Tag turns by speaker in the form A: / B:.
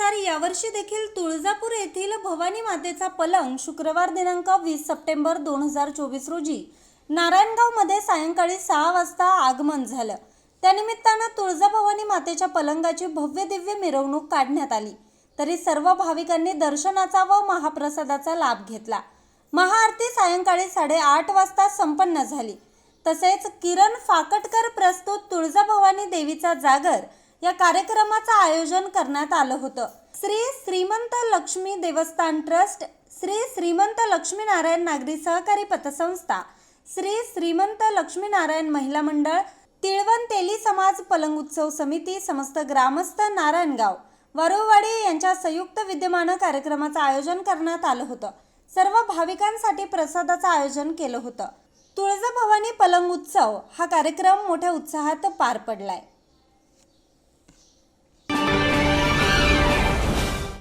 A: यावर्षी देखील तुळजापूर येथील भवानी मातेचा पलंग शुक्रवार दिनांक वीस सप्टेंबर दोन हजार चोवीस रोजी नारायणगावमध्ये सायंकाळी सहा वाजता आगमन झालं. त्यानिमित्तानं तुळजाभवानी मातेच्या पलंगाची भव्य दिव्य मिरवणूक काढण्यात आली. तरी सर्व भाविकांनी दर्शनाचा व महाप्रसादाचा लाभ घेतला. महाआरती सायंकाळी साडेआठ वाजता संपन्न झाली. तसेच किरण फाकटकर प्रस्तुत तुळजाभवानी देवीचा जागर या कार्यक्रमाचं आयोजन करण्यात आलं होतं. श्री श्रीमंत लक्ष्मी देवस्थान ट्रस्ट श्री श्रीमंत लक्ष्मीनारायण नागरी सहकारी पतसंस्था श्री श्रीमंत लक्ष्मीनारायण महिला मंडळ तिळवण तेली समाज पलंग उत्सव समिती समस्त ग्रामस्थ नारायणगाव वरोवाडी यांच्या संयुक्त विद्यमानं कार्यक्रमाचं आयोजन करण्यात आलं होतं. सर्व भाविकांसाठी प्रसादाचं आयोजन केलं होतं. तुळजाभवानी पलंग उत्सव हा कार्यक्रम मोठ्या उत्साहात पार पडलाय.